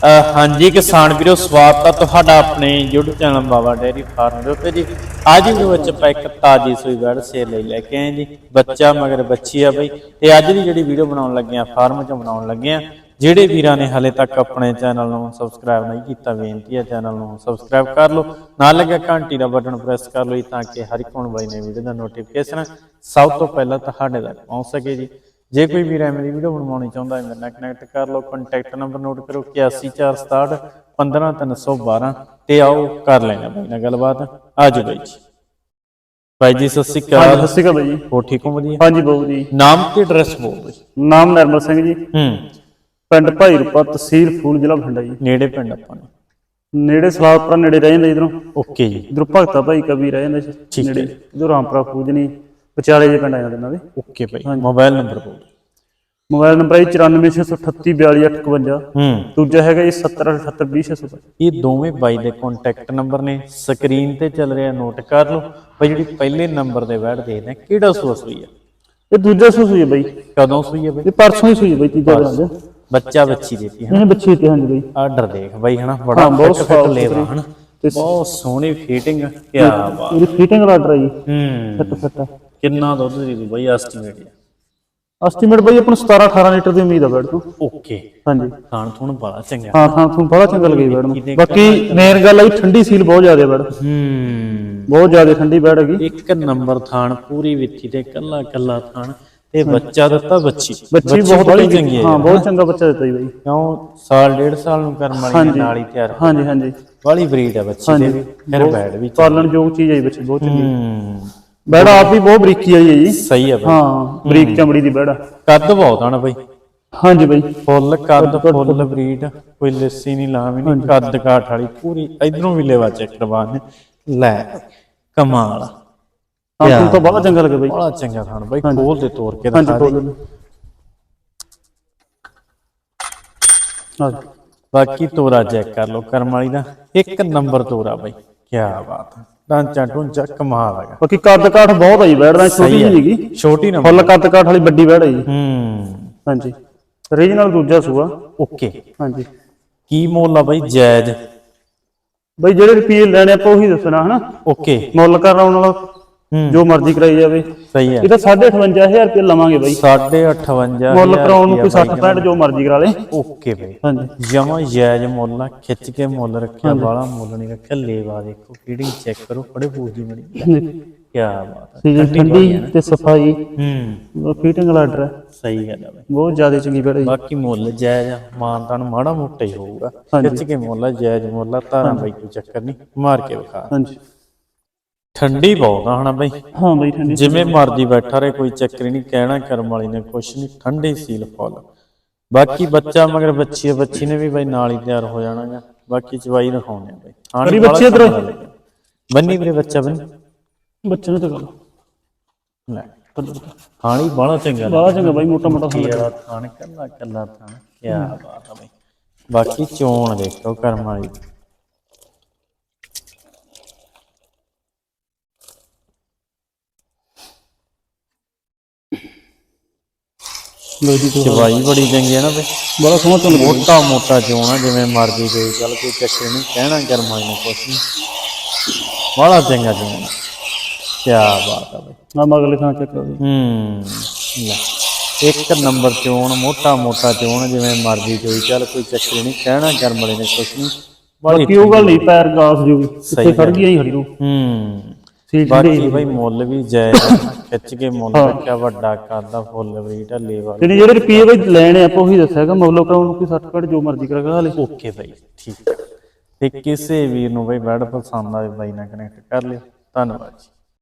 ਹਾਂਜੀ, ਕਿਸਾਨ ਵੀਰੋ, ਸਵਾਗਤ ਆ ਤੁਹਾਡਾ ਆਪਣੇ YouTube channel Baba dairy farm ਦੇ ਉੱਤੇ ਜੀ। ਅੱਜ ਦੇ ਵਿੱਚ ਆਪਾਂ ਇੱਕ ਤਾਜੀ ਸੂਈ ਬੈੜ ਸੇਲ ਲਈ ਲੈ ਕੇ ਆਏ ਜੀ। ਬੱਚਾ ਮਗਰ ਬੱਚੀ ਆ ਬਈ। ਤੇ ਅੱਜ ਦੀ ਜਿਹੜੀ ਵੀਡੀਓ ਬਣਾਉਣ ਲੱਗੇ ਆ ਫਾਰਮ 'ਚ ਬਣਾਉਣ ਲੱਗੇ ਆ ਜਿਹੜੇ ਵੀਰਾਂ ਨੇ ਹਲੇ ਤੱਕ ਆਪਣੇ ਚੈਨਲ ਨੂੰ ਸਬਸਕ੍ਰਾਈਬ ਨਹੀਂ ਕੀਤਾ, ਬੇਨਤੀ ਹੈ ਚੈਨਲ ਨੂੰ ਸਬਸਕ੍ਰਾਈਬ ਕਰ ਲਓ। ਨਾਲ ਲੱਗਿਆ ਘੰਟੀ ਦਾ ਬਟਨ ਪ੍ਰੈਸ ਕਰ ਲਓ ਜੀ, ਤਾਂ ਕਿ ਹਰ ਇੱਕ ਆਉਣ ਵਾਲੀ ਨਵੀਂ ਵੀਡੀਓ ਦਾ ਨੋਟੀਫਿਕੇਸ਼ਨ ਸਭ ਤੋਂ ਪਹਿਲਾਂ ਤੁਹਾਡੇ ਤੱਕ ਪਹੁੰਚ ਸਕੇ ਜੀ। ਜੇ ਕੋਈ ਵੀਰ ਐਵੇਂ ਦੀ ਵੀਡੀਓ ਬਣਵਾਉਣੀ ਚਾਹੁੰਦਾ ਹੈ ਮੇਰੇ ਨਾਲ ਕਨੈਕਟ ਕਰ ਲਓ ਕੰਟੈਕਟ ਨੰਬਰ ਨੋਟ ਕਰੋ 8146 15312 ਤੇ ਆਓ ਕਰ ਲੈਣਾ ਬਾਈ ਨਾਲ ਗੱਲਬਾਤ। ਆਜੋ ਬਾਈ ਜੀ। ਬਾਈ ਜੀ ਸਤਿ ਸ਼੍ਰੀ ਅਕਾਲ। ਸਤਿ ਸ਼੍ਰੀ ਅਕਾਲ ਬਾਈ ਜੀ। ਹੋ ਠੀਕ ਹੋ ਵਧੀਆ? ਹਾਂਜੀ ਬਾਬੂ ਜੀ ਨਾਮ ਤੇ ਐਡਰੈਸ ਬੋਲ ਜੀ ਨਾਮ ਨਰਮਲ ਸਿੰਘ ਜੀ। ਹੂੰ। ਪਿੰਡ ਭਾਈ ਰੂਪਾ ਤਹਿਸੀਲ ਫੂਲ ਜ਼ਿਲ੍ਹਾ ਬਠਿੰਡਾ ਜੀ। ਨੇੜੇ ਪਿੰਡ ਆਪਾਂ ਨੇ। ਨੇੜੇ ਸਲਾਦਪੁਰਾ ਨੇੜੇ ਰਹਿ ਜਾਂਦਾ ਇਧਰੋਂ। ਓਕੇ ਜੀ। ਇਧਰੋਂ ਭਗਤਾ ਭਾਈ ਕਵੀ ਰਹਿ ਜਾਂਦਾ। ਨੇੜੇ। ਇਧਰੋਂ ਰਾਮਪੁਰਾ ਫੂਜਨੀ ਵਿਚਾਲੇ ਜੇ ਪਿੰਡ ਆ ਜਾਂਦੇ ਇਹਨਾਂ ਦੇ ਓਕੇ ਬਾਈ ਮੋਬਾਈਲ ਨੰਬਰ ਬੋਲ ਮੋਬਾਈਲ ਨੰਬਰ ਹੈ 9468342851 ਹੂੰ। ਦੂਜਾ ਹੈਗਾ ਜੀ 707820 ਇਹ ਦੋਵੇਂ ਬਾਈ ਦੇ ਕੰਟੈਕਟ ਨੰਬਰ ਨੇ। ਸਕਰੀਨ ਤੇ ਚੱਲ ਰਿਹਾ ਨੋਟ ਕਰ ਲਓ। ਬਈ ਜਿਹੜੀ ਪਹਿਲੇ ਨੰਬਰ ਦੇ ਬੈਠ ਦੇਖਦੇ ਆ ਕਿਹੜਾ ਸੋਸ ਹੋਈ ਹੈ ਇਹ ਦੂਜਾ ਸੂਈ ਹੈ ਬਾਈ। ਕਦੋਂ ਸੂਈ ਹੈ ਬਈ? ਇਹ ਪਰਸੋਂ ਹੀ ਸੂਈ ਹੈ ਬਾਈ ਤੀਜਾ ਦਿਨ ਬੱਚਾ ਬੱਚੀ ਦੇਤੀ ਹੈ ਇਹ ਬੱਚੀ ਤੇ ਹਾਂਜੀ ਬਾਈ। ਆਰਡਰ ਦੇਖ ਬਾਈ ਹਨਾ? ਬੜਾ ਹਾਂ, ਬਹੁਤ ਫਿੱਟ ਫਿੱਟ ਸਾਫ਼ ਲੇਵਾ। ਹਨਾ? ਬਹੁਤ ਸੋਹਣੀ ਫਿਟਿੰਗ ਕੀ ਬਾਤ ਇਹਦੀ ਫਿਟਿੰਗ ਦਾ ਆਰਡਰ ਹੈ ਜੀ। ਹੂੰ। ਫਿੱਟ ਫਿੱਟ ਕਿੰਨਾ ਦੁੱਧ ਦੇ ਬਾਈ ਐਸਟੀਮੇਟ ਐਸਟੀਮੇਟ ਬਾਈ ਆਪਾਂ ਨੂੰ 17 18 ਲੀਟਰ ਦੀ ਉਮੀਦ ਆ ਬੈਡ ਤੋਂ। ਓਕੇ ਹਾਂਜੀ। ਖਾਣ ਥੋਣ ਬੜਾ ਚੰਗਾ। ਹਾਂ ਹਾਂ ਤੁਹਾਨੂੰ ਬੜਾ ਚੰਗਾ ਲੱਗੀ ਬੈਡ ਨੂੰ। ਬਾਕੀ ਮੇਨ ਗੱਲ ਹੈ ਠੰਡੀ ਸੀਲ ਬਹੁਤ ਜ਼ਿਆਦਾ ਬੈਡ। ਹੂੰ। ਬਹੁਤ ਜ਼ਿਆਦਾ ਠੰਡੀ ਬੈਡ ਹੈਗੀ। ਇੱਕ ਨੰਬਰ ਥਾਣ ਪੂਰੀ ਵਿੱਥੀ ਤੇ ਕੱਲਾ ਕੱਲਾ ਥਾਣ। ਤੇ ਬੱਚਾ ਦਿੱਤਾ ਬੱਚੀ। ਬੱਚੀ ਬਹੁਤ ਚੰਗੀ ਹੈ ਹਾਂ ਬਹੁਤ ਚੰਗਾ ਬੱਚਾ ਦਿੱਤਾ ਜੀ ਬਾਈ। ਕਿਉਂ? ਸਾਲ ਡੇਢ ਸਾਲ ਨੂੰ ਕਰਮ ਵਾਲੀ ਨਾਲ ਹੀ ਤਿਆਰ ਹਾਂਜੀ ਹਾਂਜੀ। ਵਾਲੀ ਬਰੀਡ ਹੈ ਬੱਚੀ ਦੇ ਵੀ। ਫਿਰ ਬੈਡ ਵੀ ਪਾਲਣ ਯੋਗ ਚੀਜ਼ ਹੈ ਬੱਚੀ ਬਹੁਤ ਚੰਗੀ। ਬੈਡ ਆਪ ਵੀ ਬਹੁਤ ਬਰੀਕੀ ਆਈ ਹੈ ਜੀ। ਸਹੀ ਹੈ ਬਈ। ਹਾਂ ਬਰੀਕ ਚਮੜੀ ਦੀ ਆ। ਕੱਦ ਬਹੁਤ ਆ ਨਾ ਬਈ। ਹਾਂਜੀ ਬਾਈ। ਫੁੱਲ ਕੱਦ ਫੁੱਲ ਬਰੀਡ ਕੋਈ ਲੱਸੀ ਨਹੀਂ ਲਾਵੀ ਨਹੀਂ ਕੱਦ ਕਾਠ ਵਾਲੀ ਪੂਰੀ ਇਧਰੋਂ ਵੀ ਲੈਵਾ ਚੈੱਕ ਕਰਵਾਣੇ ਲੈ ਕਮਾਲ ਹਾਂ ਤਾਂ ਬੜਾ ਚੰਗਾ ਲੱਗਾ ਬਾਈ। ਬੜਾ ਚੰਗਾ ਖਾਣ ਬਈ ਖੋਲ ਦੇ ਤੋੜ ਕੇ ਦਿਖਾ ਦੇ। ਬਾਕੀ ਤੋਰਾ ਚੈੱਕ ਕਰ ਲਓ ਕਰਮ ਵਾਲੀ ਦਾ। ਇੱਕ ਨੰਬਰ ਤੋਰਾ ਬਈ ਕੀ ਬਾਤ ਹੈ ਡਾਂਚਾ ਟੁੰਚਾ ਕਮਾਲ ਹੈਗਾ। ਬਾਕੀ ਕੱਦ ਕਾਠ ਬਹੁਤ ਆਈ ਬੈਡ ਦਾ ਛੋਟੀ ਜਿਹੀ ਨਹੀਂਗੀ ਛੋਟੀ ਨੰਬਰ ਫੁੱਲ ਕੱਦ ਕਾਠ ਵਾਲੀ ਵੱਡੀ ਬੈਡ ਹੈ ਜੀ। ਹੂੰ। ਹਾਂਜੀ। ਰੀਜਨਲ ਦੂਜਾ ਸੂਆ। ਓਕੇ। ਹਾਂਜੀ। ਕੀ ਮੁੱਲ ਆ ਬਈ ਜਾਇਜ਼ ਬਾਈ ਜਿਹੜੇ ਰੁਪਏ ਲੈਣੇ ਆਪਾਂ ਉਹੀ ਦੱਸਣਾ ਹਨਾ? ਓਕੇ। ਮੁੱਲ ਕਰਾਉਣ ਵਾਲਾ ਜੋ ਮਰਜ਼ੀ ਕਰਾਈ ਜਾਵੇ। ਸਹੀ ਹੈ। ਇਹ ਤਾਂ 58500 ਰੁਪਏ ਲਵਾਂਗੇ ਬਾਈ। 58 ਮੁੱਲ ਕਰਾਉਣ ਨੂੰ ਕੋਈ 60 65 ਜੋ ਮਰਜ਼ੀ ਕਰਾ ਲੇ। ਓਕੇ ਬਈ। ਹਾਂਜੀ। ਜਮਾ ਜਾਇਜ਼ ਮੁੱਲ ਆ ਖਿੱਚ ਕੇ ਮੁੱਲ ਰੱਖਿਆ ਬਾਲਾ ਮੁੱਲ ਨਹੀਂ ਰੱਖਿਆ ਲੇਵਾ ਦੇਖੋ ਕਿਹੜੀ ਚੈੱਕ ਕਰੋ ਬੜੇ ਫੂਲ ਦੀ ਕੀ ਬਾਤ ਹੈ। ਠੰਡੀ ਤੇ ਸਫ਼ਾਈ। ਹੂੰ। ਫੀਟਿੰਗ ਵਾਲਾ ਆਰਡਰ ਹੈ ਸਹੀ ਗੱਲ ਬਈ। ਬਹੁਤ ਜ਼ਿਆਦਾ ਚੰਗੀ ਹੈ ਬਾਕੀ ਮੁੱਲ ਜਾਇਜ਼ ਆ ਮਾਨਤਾਨ ਮਾੜਾ ਮੋਟਾ ਹੀ ਹੋਊਗਾ। ਖਿੱਚ ਕੇ ਮੁੱਲ ਜਾਇਜ਼ ਮੁੱਲ ਤਾਰਾਂ ਬਈ ਕੋਈ ਚੱਕਰ ਨਹੀਂ। ਮਾਰ ਕੇ ਵਿਖਾ। ਹਾਂਜੀ। ਠੰਡੀ ਬਹੁਤ ਆ ਹਨਾ ਬਈ? ਹਾਂ ਬਾਈ ਠੰਡੀ ਜਿਵੇਂ ਮਰਜ਼ੀ ਬੈਠਾ ਰਹੇ ਕੋਈ ਚੱਕਰ ਹੀ ਨਹੀਂ ਕਹਿਣਾ ਕਰਮ ਵਾਲੀ ਨੇ ਕੁਛ ਨਹੀਂ ਠੰਡੀ ਸੀਲ ਫੁੱਲ। ਬਾਕੀ ਬੱਚਾ ਮਗਰ ਬੱਚੀ ਬੱਚੀ ਨੇ ਵੀ ਬਈ ਨਾਲ ਹੀ ਤਿਆਰ ਹੋ ਜਾਣਾ ਗਾ ਬਾਕੀ ਚਵਾਈ ਦਿਖਾਉਣੇ ਆ ਬਈ। ਕਰੀ ਬੱਚੀ ਇੱਧਰ। ਬੰਨੀ ਵੀਰੇ ਬੱਚਾ ਬੰਨੀ। ਬੱਚੇ ਨੂੰ ਤਾਂ ਗੱਲ ਲੈ। ਹਾਣੀ ਬਾਹਲਾ ਚੰਗਾ ਬੜਾ ਚੰਗਾ ਬਾਈ ਮੋਟਾ ਮੋਟਾ ਕੀ ਵਾਲਾ ਥਾਣ ਕੱਲਾ ਕੱਲਾ ਥਾਣ ਕੀ ਬਾਤ ਆ ਬਈ। ਬਾਕੀ ਚੋਣ ਦੇਖੋ ਕਰਮ ਵਾਲੀ। ਤੋਂ ਚਵਾਈ ਬੜੀ ਚੰਗੀ ਹੈ ਨਾ ਬਈ। ਬੜਾ ਸੋਹਣਾ ਰਿਹਾ ਮੋਟਾ ਮੋਟਾ ਚੋਣ ਜਿਵੇਂ ਮਰਜ਼ੀ ਕੋਈ ਚੱਲ ਕੋਈ ਚੱਕਰ ਨਹੀਂ ਕਹਿਣਾ ਕਰਮ ਨੇ ਕੁਛ ਨਹੀਂ। ਬਾਹਲਾ ਚੰਗਾ ਚੋਣ ਕੀ ਬਾਤ ਆ ਬਈ। ਨਾ ਮਗਲੇ ਥਾਂ ਚੱਕ ਲਓ ਹੂੰ ਲੈ। ਇੱਕ ਨੰਬਰ ਚੋਣ ਮੋਟਾ ਮੋਟਾ ਚੋਣ ਜਿਵੇਂ ਮਰਜ਼ੀ ਕੋਈ ਚੱਲ ਕੋਈ ਚੱਕਰ ਨਹੀਂ ਕਹਿਣਾ ਕਰਮ ਵਾਲੇ ਨੇ ਕੁਛ ਨਹੀਂ। ਬੜੀ ਬਾਕੀ ਉਹ ਗੱਲ ਨਹੀਂ ਪੈਰ ਗਾਸ ਜੋ ਇੱਥੇ ਖੜ ਗਈ ਖੜੀ ਨੂੰ ਹੂੰ। ਬਾਕੀ ਬਈ ਮੁੱਲ ਵੀ ਜਾਇਜ਼ ਆ, ਖਿੱਚ ਕੇ ਮੁੱਲ ਰੱਖਿਆ ਵੱਡਾ ਕਰਦਾ ਫੁੱਲ ਵੀ ਢੱਲੇ ਵਾਲਾ ਤੇ ਜਿਹੜੇ ਰੁਪਏ ਬਈ ਲੈਣੇ ਆਪਾਂ ਉਹੀ ਦੱਸਿਆਗਾ ਮੁੱਲ ਕਰਾਉਣ ਨੂੰ ਕੋਈ 60 ਘੱਟ ਜੋ ਮਰਜ਼ੀ ਕਰਾ ਕਰਾ ਲੇ ਓਕੇ ਬਾਈ ਠੀਕ ਹੈ ਤੇ ਕਿਸੇ ਵੀਰ ਨੂੰ ਬਈ ਬੈਡ ਪਸੰਦ ਆਵੇ ਬਾਈ ਨਾਲ ਕਨੈਕਟ ਕਰ ਲਿਓ। ਧੰਨਵਾਦ ਜੀ।